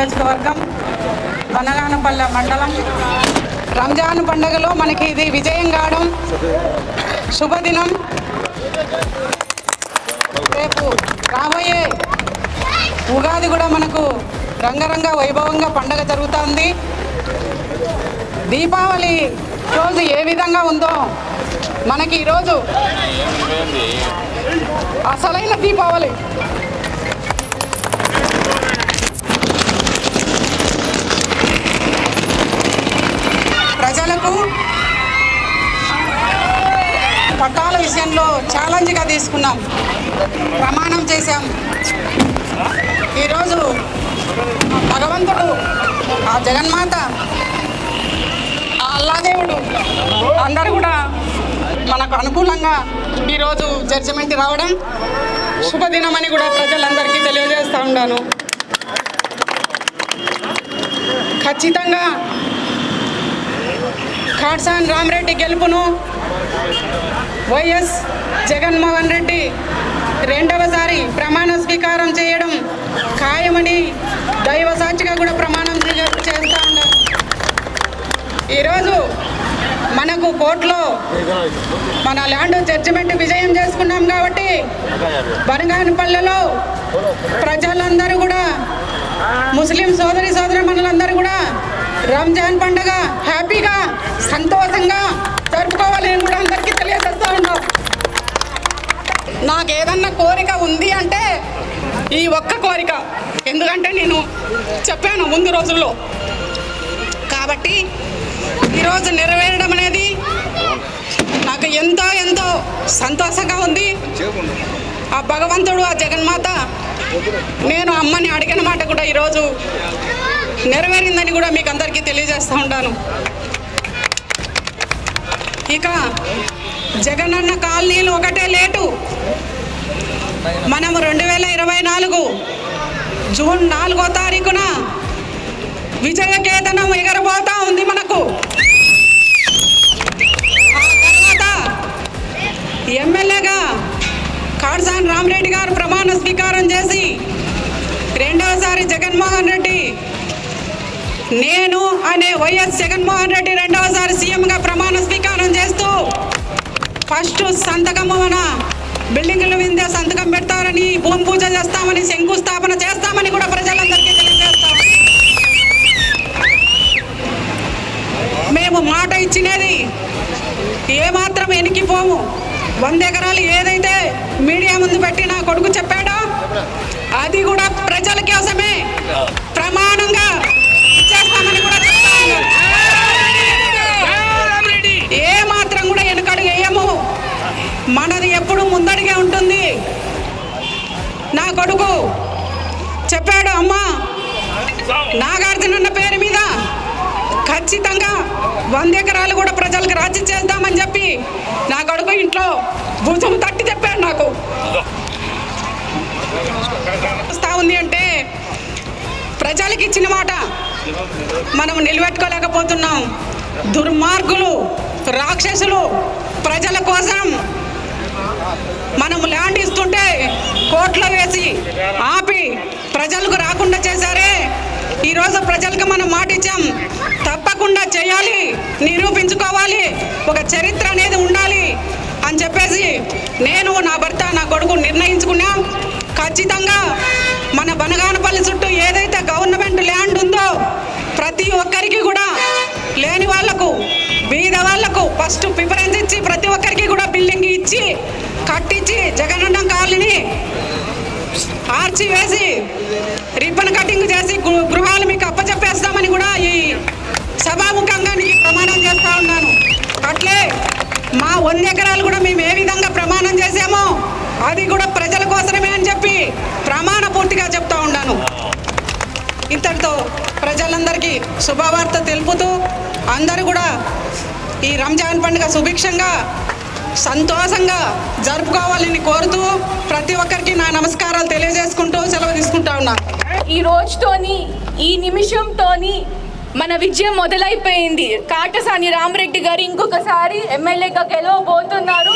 నియోజకవర్గం బనగానపల్లె మండలం. రంజాన్ పండుగలో మనకి ఇది విజయం కావడం శుభదినం. రేపు రాబోయే ఉగాది కూడా మనకు రంగరంగ వైభవంగా పండగ జరుగుతుంది. దీపావళి రోజు ఏ విధంగా ఉందో మనకి ఈరోజు అసలైన దీపావళి. ప్రజలకు పట్టాల విషయంలో ఛాలెంజ్గా తీసుకున్నాం. ప్రమాణం చేశాం. ఈరోజు భగవంతుడు ఆ జగన్మాత ఆ అల్లాదేవుడు అందరూ కూడా మనకు అనుకూలంగా ఈరోజు జడ్జిమెంట్ రావడం శుభదినమని కూడా ప్రజలందరికీ తెలియజేస్తూ ఉన్నాను. ఖచ్చితంగా ఖాట్సాన్ రామరెడ్డి గెలుపును వైఎస్ జగన్మోహన్ రెడ్డి రెండవసారి ప్రమాణ స్వీకారం చేయడం ఖాయమని దైవ సాక్షిగా కూడా ప్రమాణం చే- చేస్తా ఉన్నారు. ఈరోజు మనకు కోర్టులో మన ల్యాండ్ జడ్జిమెంట్ విజయం చేసుకున్నాం కాబట్టి బనగానిపల్లెలో ప్రజలందరూ కూడా ముస్లిం సోదరి సోదరి మనలందరూ కూడా రంజాన్ పండుగ హ్యాపీగా సంతోషంగా జరుపుకోవాలని కూడా అందరికీ తెలియజేస్తూ ఉన్నాం. నాకు ఏదన్నా కోరిక ఉంది అంటే ఈ ఒక్క కోరిక. ఎందుకంటే నేను చెప్పాను ముందు రోజుల్లో. కాబట్టి ఈరోజు నెరవేరడం అనేది నాకు ఎంతో ఎంతో సంతోషంగా ఉంది. ఆ భగవంతుడు ఆ జగన్మాత నేను అమ్మని అడిగిన మాట కూడా ఈరోజు నెరవేరిందని కూడా మీకు అందరికీ తెలియజేస్తూ ఉంటాను ఇక జగనన్న కాలనీలు ఒకటే లేటు. మనము రెండు వేల ఇరవై నాలుగు జూన్ నాలుగో తారీఖున విజయకేతనం ఎగరబోతా ఉంది మనకు. ఆ తర్వాత ఎమ్మెల్యేగా కాడ్సాన్ రామరెడ్డి గారు ప్రమాణ స్వీకారం చేసి రెండవసారి జగన్మోహన్ రెడ్డి నేను అనే వైఎస్ జగన్మోహన్ రెడ్డి రెండవసారి సీఎంగా ప్రమాణ స్వీకారం చేస్తూ ఫస్ట్ సంతకము మన బిల్డింగుల మీద సంతకం పెడతారని భూమి పూజ చేస్తామని శంకుస్థాపన చేస్తామని కూడా ప్రజలందరూ ఏమాత్రం వెనికిపోము వంద ఎకరాలు ఏదైతే మీడియా ముందు పెట్టి నా కొడుకు చెప్పాడో అది కూడా ప్రజల కోసమే. ప్రమాణంగా ఇచ్చేస్తామని కూడా చెప్తా ఏ మాత్రం కూడా వెనకడుగు వేయము. మనది ఎప్పుడు ముందడిగే ఉంటుంది. నా కొడుకు చెప్పాడు అమ్మా నాగార్జున పేరు మీద ఖచ్చితంగా వంద ఎకరాలు కూడా అని చెప్పి నా కొడుకు ఇంట్లో భుజం తట్టి చెప్పాడు నాకు. వస్తా ఉంది అంటే ప్రజలకు ఇచ్చిన మాట. మనం నిలబెట్టుకోలేకపోతున్నాం. దుర్మార్గులు రాక్షసులు ప్రజల కోసం మనం ల్యాండ్ ఇస్తుంటే కోట్లో వేసి ఆపి ప్రజలకు రాకుండా చేశారే. ఈరోజు ప్రజలకు మనం మాట ఇచ్చాం చేయాలి నిరూపించుకోవాలి ఒక చరిత్ర అనేది ఉండాలి అని చెప్పేసి నేను నా భర్త నా కొడుకు నిర్ణయించుకున్నాం. ఖచ్చితంగా మన బనగానపల్లి చుట్టూ ఏదైతే గవర్నమెంట్ ల్యాండ్ ఉందో ప్రతి ఒక్కరికి కూడా లేని వాళ్ళకు బీద వాళ్ళకు ఫస్ట్ ప్రిఫరెన్స్ ఇచ్చి ప్రతి ఒక్కరికి కూడా బిల్డింగ్ ఇచ్చి కట్టించి జగనన్న కాలనీ ఆర్చి వేసి రిబ్బన్ కటింగ్ చేసి గృహాలు మీకు అప్పచెప్పేస్తామని సభాముఖంగా నీకు ప్రమాణం చేస్తా ఉన్నాను. అట్లే మా వంద ఎకరాలు కూడా మేము ఏ విధంగా ప్రమాణం చేసామో అది కూడా ప్రజల కోసమే అని చెప్పి ప్రమాణ పూర్తిగా చెప్తా ఉన్నాను. ఇంతటితో ప్రజలందరికీ శుభవార్త తెలుపుతూ అందరూ కూడా ఈ రంజాన్ పండుగ సుభిక్షంగా సంతోషంగా జరుపుకోవాలని కోరుతూ ప్రతి ఒక్కరికి నా నమస్కారాలు తెలియజేసుకుంటూ సెలవు తీసుకుంటా ఉన్నా ఈ రోజుతోని ఈ నిమిషంతోని మన విజయం మొదలైపోయింది. కాటసాని రామరెడ్డి గారు ఇంకొకసారి ఎమ్మెల్యేగా గెలవబోతున్నారు.